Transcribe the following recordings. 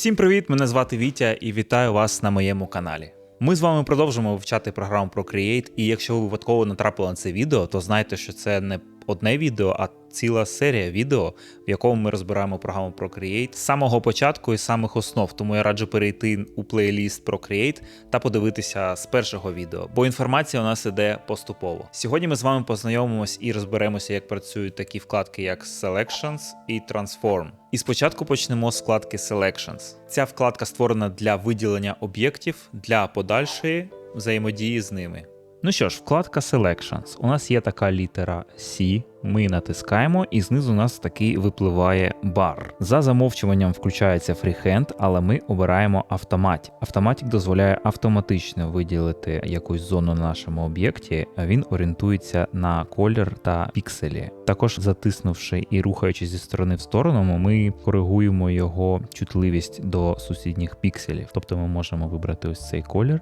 Всім привіт! Мене звати Вітя і вітаю вас на моєму каналі. Ми з вами продовжимо вивчати програму Procreate, і якщо ви випадково натрапили на це відео, то знайте, що це не одне відео, а ціла серія відео, в якому ми розбираємо програму Procreate з самого початку і самих основ. Тому я раджу перейти у плейліст Procreate та подивитися з першого відео, бо інформація у нас іде поступово. Сьогодні ми з вами познайомимось і розберемося, як працюють такі вкладки, як Selections і Transform. І спочатку почнемо з вкладки Selections. Ця вкладка створена для виділення об'єктів для подальшої взаємодії з ними. Ну що ж, вкладка Selections. У нас є така літера C, ми натискаємо, і знизу у нас такий випливає бар. За замовчуванням включається фріхенд, але ми обираємо автомат. Автоматик дозволяє автоматично виділити якусь зону на нашому об'єкті. Він орієнтується на колір та пікселі. Також затиснувши і рухаючись зі сторони в сторону, ми коригуємо його чутливість до сусідніх пікселів. Тобто ми можемо вибрати ось цей колір.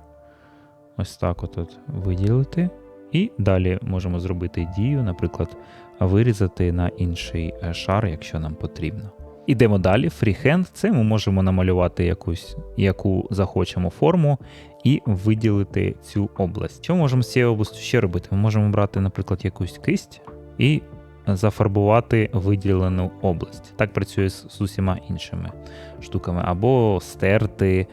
Ось так от, от виділити. І далі можемо зробити дію, наприклад, вирізати на інший е, шар, якщо нам потрібно. Ідемо далі. Фріхенд це ми можемо намалювати якусь, яку захочемо форму і виділити цю область. Що можемо з цією областю ще робити? Ми можемо брати, наприклад, якусь кисть і зафарбувати виділену область. Так працює з, з усіма іншими штуками, або стерти,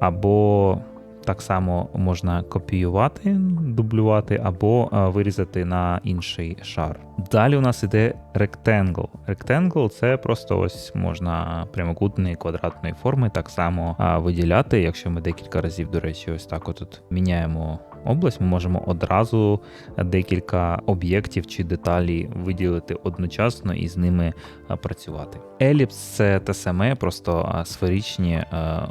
або так само можна копіювати, дублювати або вирізати на інший шар. Далі у нас іде Rectangle. Rectangle це просто ось можна прямокутної квадратної форми так само виділяти. Якщо ми декілька разів, до речі, ось так от міняємо область, ми можемо одразу декілька об'єктів чи деталі виділити одночасно і з ними працювати. Еліпс це те саме, просто сферичні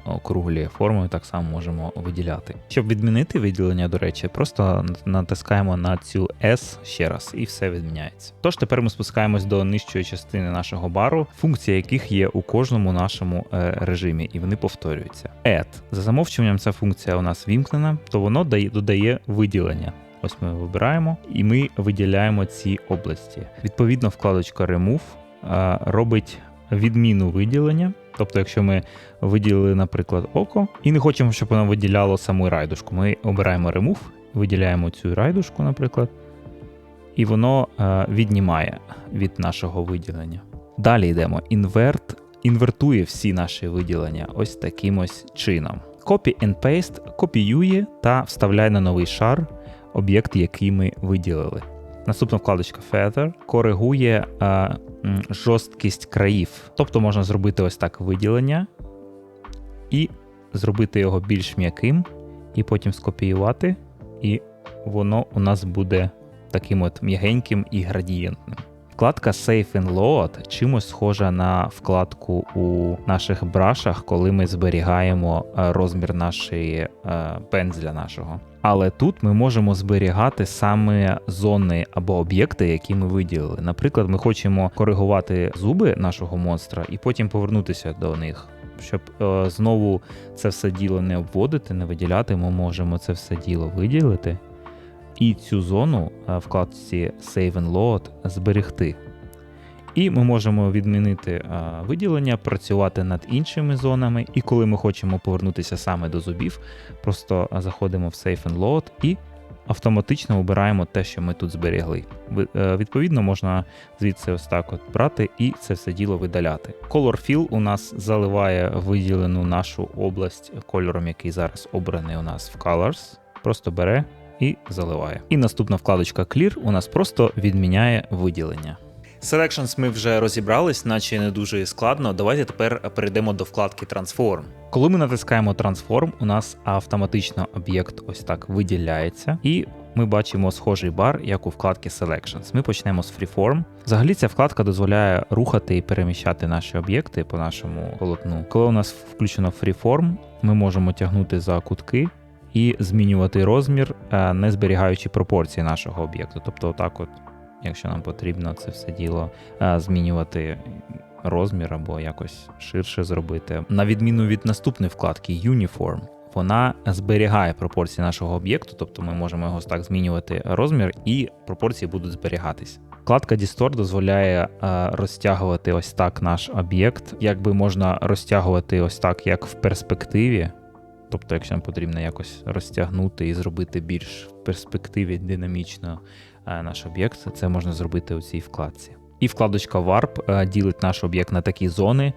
округлі форми так само можемо виділяти. Щоб відмінити виділення, до речі, просто натискаємо на цю S ще раз, і все відміняється. Тож тепер ми спускаємось до нижчої частини нашого бару, функції яких є у кожному нашому е, режимі, і вони повторюються. Add. За замовчуванням ця функція у нас вімкнена, то воно дає, додає виділення. Ось ми вибираємо і ми виділяємо ці області. Відповідно, вкладочка Remove е, робить відміну виділення. Тобто, якщо ми виділили, наприклад, око, і не хочемо, щоб воно виділяло саму райдушку, ми обираємо Remove, виділяємо цю райдушку, наприклад, і воно е, віднімає від нашого виділення. Далі йдемо. Invert інвертує всі наші виділення ось таким ось чином. Copy and Paste копіює та вставляє на новий шар об'єкт, який ми виділили. Наступна вкладочка Feather коригує е, жорсткість країв. Тобто можна зробити ось так виділення і зробити його більш м'яким, і потім скопіювати, і воно у нас буде таким от м'ягеньким і градієнтним. Вкладка Save and Load чимось схожа на вкладку у наших брашах, коли ми зберігаємо е, розмір нашої е, пензля нашого. Але тут ми можемо зберігати саме зони або об'єкти, які ми виділили. Наприклад, ми хочемо коригувати зуби нашого монстра і потім повернутися до них. Щоб е, знову це все діло не обводити, не виділяти, ми можемо це все діло виділити і цю зону е, вкладці Save and Load зберегти. І ми можемо відмінити е, виділення, працювати над іншими зонами. І коли ми хочемо повернутися саме до зубів, просто заходимо в Save and Load і автоматично обираємо те, що ми тут зберегли. Е, Відповідно, можна звідси ось так от брати і це все діло видаляти. Color Fill у нас заливає виділену нашу область кольором, який зараз обраний у нас в Colors. Просто бере і заливає. І наступна вкладочка Clear у нас просто відміняє виділення. Selections ми вже розібрались, наче не дуже складно. Давайте тепер перейдемо до вкладки Transform. Коли ми натискаємо Transform, у нас автоматично об'єкт ось так виділяється, і ми бачимо схожий бар, як у вкладці Selections. Ми почнемо з Freeform. Взагалі ця вкладка дозволяє рухати і переміщати наші об'єкти по нашому полотну. Коли у нас включено Freeform, ми можемо тягнути за кутки і змінювати розмір, е, не зберігаючи пропорції нашого об'єкту. Тобто, отак, от, якщо нам потрібно це все діло е, змінювати розмір або якось ширше зробити. На відміну від наступної вкладки Uniform, вона зберігає пропорції нашого об'єкту, тобто ми можемо його так змінювати розмір, і пропорції будуть зберігатись. Вкладка Distort дозволяє е, розтягувати ось так наш об'єкт. Якби можна розтягувати ось так, як в перспективі. Тобто, якщо нам потрібно якось розтягнути і зробити більш в перспективі динамічно е, наш об'єкт, це можна зробити у цій вкладці. І вкладочка Warp е, ділить наш об'єкт на такі зони,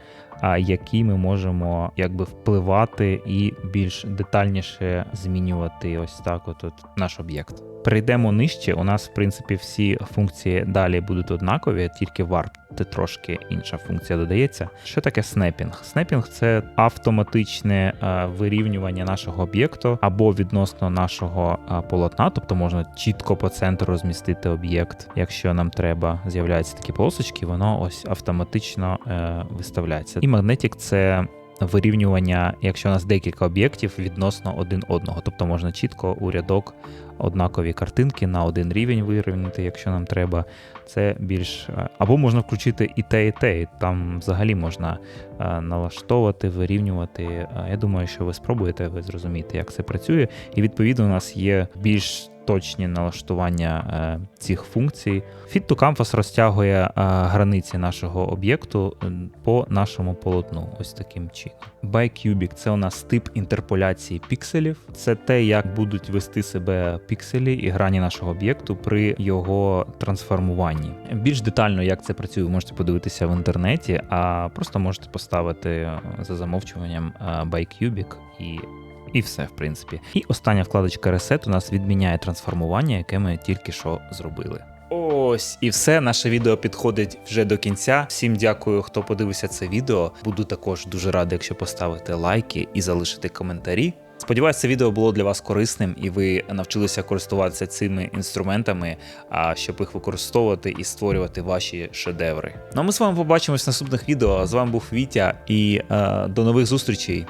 які ми можемо якби впливати і більш детальніше змінювати ось так от, наш об'єкт. Перейдемо нижче. У нас, в принципі, всі функції далі будуть однакові, тільки Warp це трошки інша функція додається. Що таке снепінг? Снепінг це автоматичне е, вирівнювання нашого об'єкту або відносно нашого е, полотна, тобто можна чітко по центру розмістити об'єкт, якщо нам треба, з'являються такі полосочки, воно ось автоматично е, виставляється. І магнетик це. Вирівнювання, якщо у нас декілька об'єктів відносно один одного, тобто можна чітко у рядок однакові картинки на один рівень вирівняти, якщо нам треба. Це більш е, або можна включити і те, і те. і Там взагалі можна е, налаштовувати, вирівнювати. Е, Я думаю, що ви спробуєте, ви зрозумієте, як це працює. І відповідно у нас є більш точні налаштування е, цих функцій. Fit to Canvas розтягує е, границі нашого об'єкту по нашому полотну. Ось таким чином. ByCubic – це у нас тип інтерполяції пікселів. Це те, як будуть вести себе пікселі і грані нашого об'єкту при його трансформуванні. Більш детально, як це працює, ви можете подивитися в інтернеті, а просто можете поставити е, за замовчуванням ByCubic і і все, в принципі. І остання вкладочка Reset у нас відміняє трансформування, яке ми тільки що зробили. Ось і все. Наше відео підходить вже до кінця. Всім дякую, хто подивився це відео. Буду також дуже радий, якщо поставите лайки і залишите коментарі. Сподіваюсь, це відео було для вас корисним і ви навчилися користуватися цими інструментами, а щоб їх використовувати і створювати ваші шедеври. Ну а ми з вами побачимось в наступних відео. З вами був Вітя і е, до нових зустрічей.